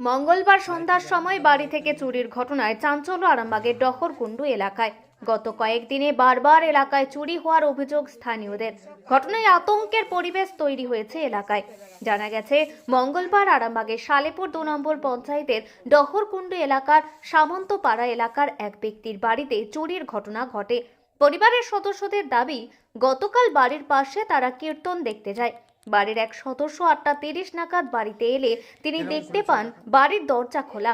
মঙ্গলবার সন্ধ্যার সময় বাড়ি থেকে চুরির ঘটনায় চাঞ্চল্য আরামবাগের ডহরকুণ্ডু এলাকায়। গত কয়েকদিনে বারবার এলাকায় চুরি হওয়ার অভিযোগ স্থানীয়দের। ঘটনায় আতঙ্কের পরিবেশ তৈরি হয়েছে এলাকায়। জানা গেছে মঙ্গলবার আরামবাগের সালেপুর দু নম্বর পঞ্চায়েতের ডহরকুণ্ডু এলাকার সামন্তপাড়া এলাকার এক ব্যক্তির বাড়িতে চুরির ঘটনা ঘটে। পরিবারের সদস্যদের দাবি গতকাল বাড়ির পাশে তারা কীর্তন দেখতে যায়। বাড়ির এক সদস্য আটটা তিরিশ নাগাদ বাড়িতে এলে তিনি দেখতে পান বাড়ির দরজা খোলা।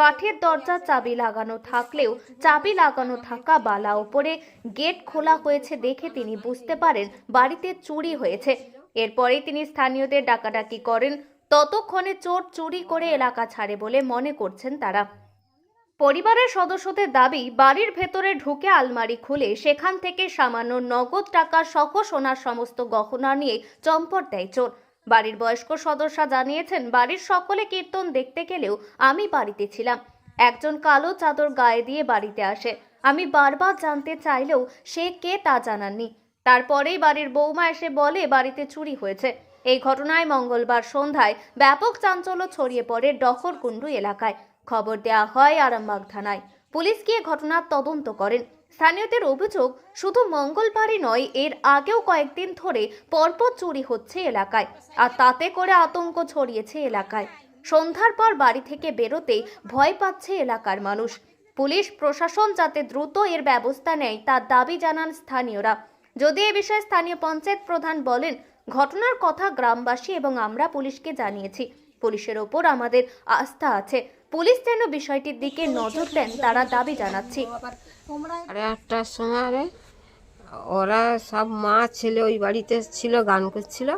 কাঠের দরজা চাবি লাগানো থাকলেও চাবি লাগানো থাকা বালা ওপরে গেট খোলা হয়েছে দেখে তিনি বুঝতে পারেন বাড়িতে চুরি হয়েছে। এরপরেই তিনি স্থানীয়দের ডাকাডাকি করেন। ততক্ষণে চোর চুরি করে এলাকা ছাড়ে বলে মনে করছেন তারা। পরিবারের সদস্যদের দাবি, বাড়ির ভেতরে ঢুকে আলমারি খুলে সেখান থেকে সামান্য নগদ টাকা সহ সোনার সমস্ত গহনা নিয়ে চম্পট দেয় চোর। বাড়ির বয়স্ক সদস্যা জানিয়েছেন, বাড়ির সকলে কীর্তন দেখতে গেলেও আমি বাড়িতে ছিলাম। একজন কালো চাদর গায়ে দিয়ে বাড়িতে আসে। আমি বারবার জানতে চাইলেও সে কে তা জানাননি। তারপরেই বাড়ির বৌমা এসে বলে, বাড়িতে চুরি হয়েছে। এই ঘটনায় মঙ্গলবার সন্ধ্যায় ব্যাপক চাঞ্চল্য ছড়িয়ে পড়ে ডহরকুণ্ডু এলাকায়। খবর দেওয়া হয় আরামবাগ থানায়। পুলিশ গিয়ে ঘটনার তদন্ত করেন। স্থানীয়দের অভিযোগ, শুধু মঙ্গলবারই নয়, এর আগেও কয়েকদিন ধরে পরপর চুরি হচ্ছে এলাকায়, আর তাতে করে আতঙ্ক ছড়িয়েছে এলাকায়। সন্ধ্যার পর বাড়ি থেকে বেরোতে ভয় পাচ্ছে এলাকার মানুষ। পুলিশ, প্রশাসন যাতে দ্রুত এর ব্যবস্থা নেয় তার দাবি জানান স্থানীয়রা। যদি এ বিষয়ে স্থানীয় পঞ্চায়েত প্রধান বলেন, ঘটনার কথা গ্রামবাসী এবং আমরা পুলিশকে জানিয়েছি। পুলিশের ওপর আমাদের আস্থা আছে। পুলিশ যেন বিষয়টির দিকে নজর দেন তারা দাবি জানাচ্ছি। আটটার সময় আরে ওরা সব মা ছেলে ওই বাড়িতে ছিল গান করছিল।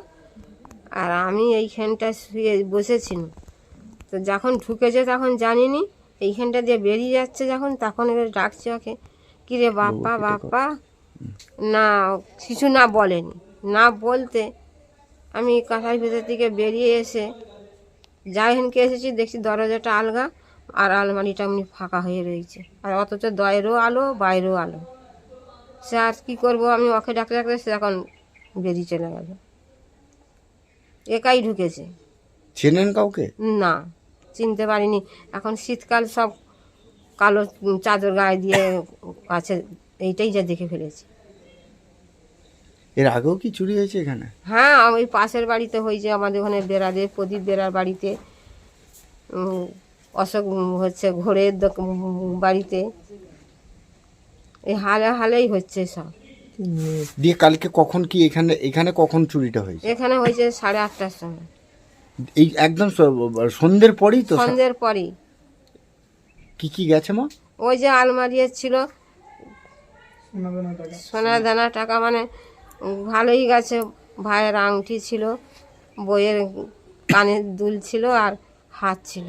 আর আমি এইখানটা শুয়ে বসেছিলাম। তো যখন ঢুকেছে তখন জানিনি এইখানটা দিয়ে বেরিয়ে যাচ্ছে যখন তখন এবার ডাকছে ওকে কিরে বাপ্পা বাপ্পা না কিছু না বলেনি। না বলতে আমি কাঁথার ভেতর থেকে বেরিয়ে এসে যাই হেনকে এসেছি দেখছি দরজাটা আলগা আর আলমারিটা এমনি ফাঁকা হয়ে রয়েছে। আর অথচ দয়েরও আলো বাইরেও আলো। সে আর কী করব আমি ওকে ডাকতে ডাকতে সে এখন বেরিয়ে চলে গেল। একাই ঢুকেছে। চেনেন কাউকে? না চিনতে পারিনি। এখন শীতকাল সব কালো চাদর গায়ে দিয়ে আছে এইটাই যা দেখে ফেলেছি। এর আগেও কি চুরি হয়েছে এখানে? হ্যাঁ ওই পাশের বাড়িতে হয়েছে আমাদের ওখানে বেড়াদের প্রদীপ বেড়ার বাড়িতে। অশোক হচ্ছে ঘোরের দোক- বাড়িতে। এই হালে হালেই হচ্ছে সব। দিয়ে কালকে কখন কি এখানে এখানে কখন চুরিটা হয়েছে? এখানে হয়েছে সাড়ে আটটার সময়। এই একদম সন্ধ্যের পরেই তো সন্ধ্যের পরই। কি কি গেছে মা? ওই যে আলমারি ছিল সোনা দানা টাকা মানে ভালোই গেছে ভাইয়ের আংটি ছিল বইয়ের কানের দুল ছিল আর হাত ছিল।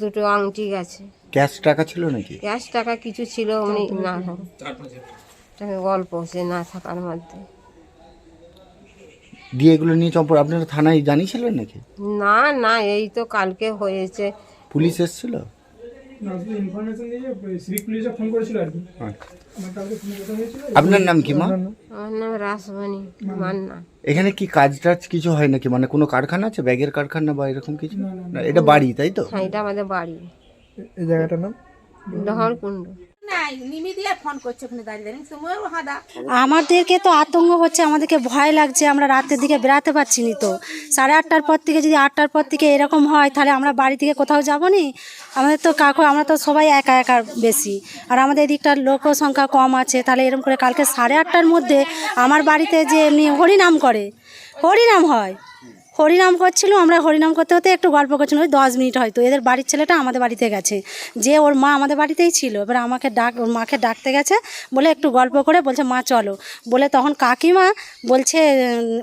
দুটো আংটি গেছে। ক্যাশ টাকা ছিল নাকি? ক্যাশ টাকা কিছু ছিল অমনি না গল্প সে না থাকার মধ্যে। দিয়ে এগুলো নিয়ে চম্পর আপনারা থানায় জানিয়েছিলেন নাকি? না না এই তো কালকে হয়েছে। পুলিশ এসেছিল? আপনার নাম কি মা? আমার নাম মান্না। এখানে কি কাজ টাজ কিছু হয় নাকি? মানে কোনো কারখানা আছে? ব্যাগের কারখানা বা এরকম কিছু? না এটা বাড়ি তাই তো? হ্যাঁ এটা আমাদের বাড়ি। এই জায়গাটার নাম? ডহরকুণ্ড আমাদেরকে তো আতঙ্ক হচ্ছে, আমাদেরকে ভয় লাগছে, আমরা রাতের দিকে বেরাতে পারছি নি তো। সাড়ে আটটার পর থেকে যদি আটটার পর থেকে এরকম হয়, তাহলে আমরা বাড়ি থেকে কোথাও যাব নি? আমাদের তো কাকু, আমরা তো সবাই একা একা বেশি। আর আমাদের এদিকটার লোক সংখ্যা কম আছে, তাহলে এরকম করে কালকে সাড়ে আটটার মধ্যে আমার বাড়িতে যে এমনি হরিনাম করে, হরিনাম হয়। হরিনাম করছিল, আমরা হরিনাম করতে হতে একটু গল্প করছিলাম ওই দশ মিনিট হয়তো। এদের বাড়ির ছেলেটা আমাদের বাড়িতে গেছে। যে ওর মা আমাদের বাড়িতেই ছিল। এবার আমাকে ডাক, ওর মাকে ডাকতে গেছে, বলে একটু গল্প করে বলছে, মা, চলো। বলে তখন কাকিমা বলছে,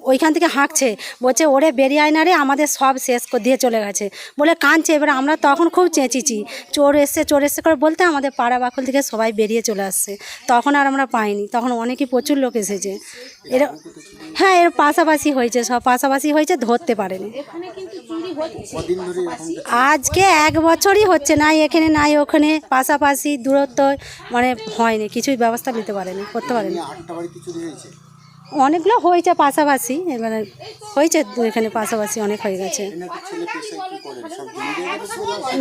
ওইখান থেকে হাঁকছে। বলছে, ওরে বেরিয়ে আয় না রে, আমাদের সব শেষ দিয়ে চলে গেছে। বলে, কাঁদছে। এবার আমরা তখন খুব চেঁচিছি চোর এসছে চোর এসছে করে বলতে আমাদের পাড়া বাকুল থেকে সবাই বেরিয়ে চলে আসছে। তখন আর আমরা পাইনি। তখন অনেকই প্রচুর লোক এসেছে। এরা হ্যাঁ এর পাশাপাশি হয়েছে, সব পাশাপাশি হয়েছে। ধরতে পারেনি। আজকে এক বছরই হচ্ছে নাই এখানে নাই ওখানে পাশাপাশি দূরত্ব মানে হয়নি কিছুই ব্যবস্থা নিতে পারেনি করতে পারেনি। অনেকগুলো হয়েছে পাশাপাশি এবারে হয়েছে এখানে পাশাপাশি অনেক হয়ে গেছে।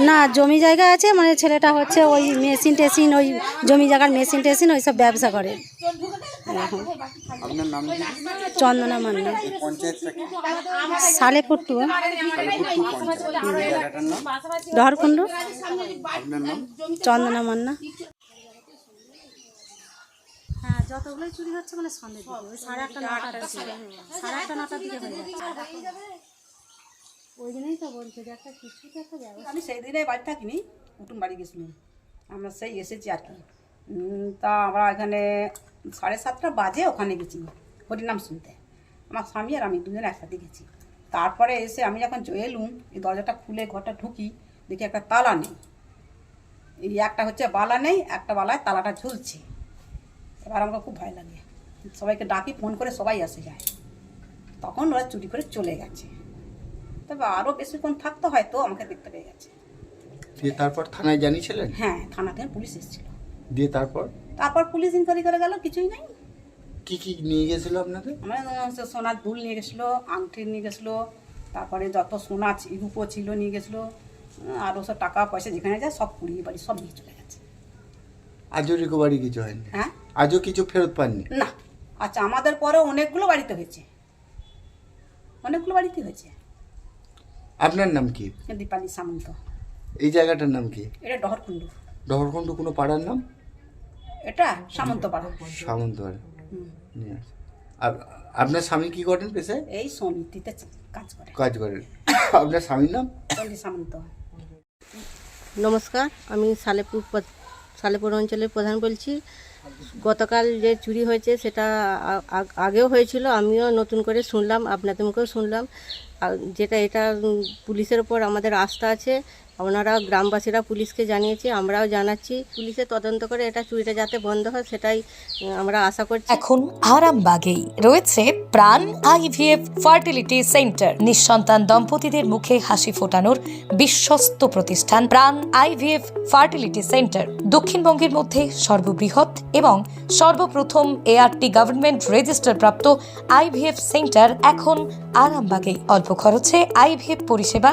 না জমি জায়গা আছে মানে ছেলেটা হচ্ছে ওই মেশিন টেশিন ওই জমি জায়গার মেশিন টেশিন ওই সব ব্যবসা করে। আপনার নাম চন্দনা মান্না। সালেপুর টু। ডহরকুণ্ড আপনার নাম? চন্দনা মান্না। হ্যাঁ যতগুলোই চুরি হচ্ছে মানে সন্ধ্যে দিকে ওই সাড়ে আটটা নটার দিকে সাড়ে আটটা নটার দিকে হয়ে যাচ্ছে ওই জন্যই তো বলছে যে একটা কিছু তো একটা ব্যবস্থা। আমি সেই দিনে বাড়ি থাকিনি কুটুম বাড়ি গেছিলাম। আমরা সেই এসেছি আর কি। তা আমরা এখানে সাড়ে সাতটা বাজে ওখানে গেছি। হরিনাম শুনতে। আমার স্বামী আর আমি দুজন একসাথে গেছি। তারপরে এসে আমি যখন এলুম এই দরজাটা খুলে ঘরটা ঢুকি দেখি একটা তালা নেই। এই একটা হচ্ছে বালা নেই একটা বালায় তালাটা ঝুলছে। এবার আমাকে খুব ভয় লাগে। সবাইকে ডাকি ফোন করে সবাই আসে যায়। তখন ওরা চুরি করে চলে গেছে। তবে আরও বেশিক্ষণ থাকতে হয় তো আমাকে দেখতে পেয়ে গেছে। দিয়ে তারপর থানায় জানিয়েছিলেন? হ্যাঁ থানা থেকে পুলিশ এসেছিল। দিয়ে তারপর? তারপর পুলিশ ইনকোয়ারি করে গেল কিছুই নাই। কি কি নিয়ে গেছিল আপনাদের? আমরা হচ্ছে সোনার দুল নিয়ে গেছিল আংটি নিয়ে গেছিল তারপরে যত সোনা রূপো ছিল নিয়ে গেছিল আরও সব টাকা পয়সা যেখানে যায় সব কুড়িয়ে বাড়ি সব নিয়ে চলে গেছে। আজও রিকভারি কিছু হয়নি? হ্যাঁ। আজও কিছু ফেরত পাননি? না। আচ্ছা আমাদের পরে অনেকগুলো বাড়িতে হয়েছে। অনেকগুলো বাড়িতে হয়েছে। আপনার নাম কি? দীপালি সামন্ত। এই জায়গাটার নাম কি? এটা ডহরকুণ্ডু। ডহরখণ্ড কোনো পাড়ার নাম? এটা সামন্তপাড়া সামন্তপাড়া। আর আপনার স্বামী কি করেন পেশায় এই সমিতিতে কাজ করে। কাজ করেন আপনার স্বামীর নাম? সামন্ত। নমস্কার আমি সালেপুর সালেপুর অঞ্চলের প্রধান বলছি। গতকাল যে চুরি হয়েছে সেটা আগেও হয়েছিল আমিও নতুন করে শুনলাম আপনাদের মুখেও শুনলাম। আর যেটা এটা পুলিশের ওপর আমাদের আস্থা আছে ওনারা গ্রামবাসীরা পুলিশকে জানিয়েছে, আমরাও জানাচ্ছি। পুলিশে তদন্ত করে এটা চুরিটা যাতে বন্ধ হয় সেটাই আমরা আশা করছি। এখন আরামবাগেই রয়েছে প্রাণ আইভিএফ ফার্টিলিটি সেন্টার। নিঃসন্তান দম্পতিদের মুখে হাসি ফোটানোর বিশ্বস্ত প্রতিষ্ঠান প্রাণ আইভিএফ ফার্টিলিটি সেন্টার। দক্ষিণবঙ্গের মধ্যে সর্ববৃহৎ এবং সর্বপ্রথম এআরটি গভর্নমেন্ট রেজিস্টার প্রাপ্ত আইভিএফ সেন্টার এখন আরামবাগেই। অল্প খরচে আইভিএফ পরিষেবা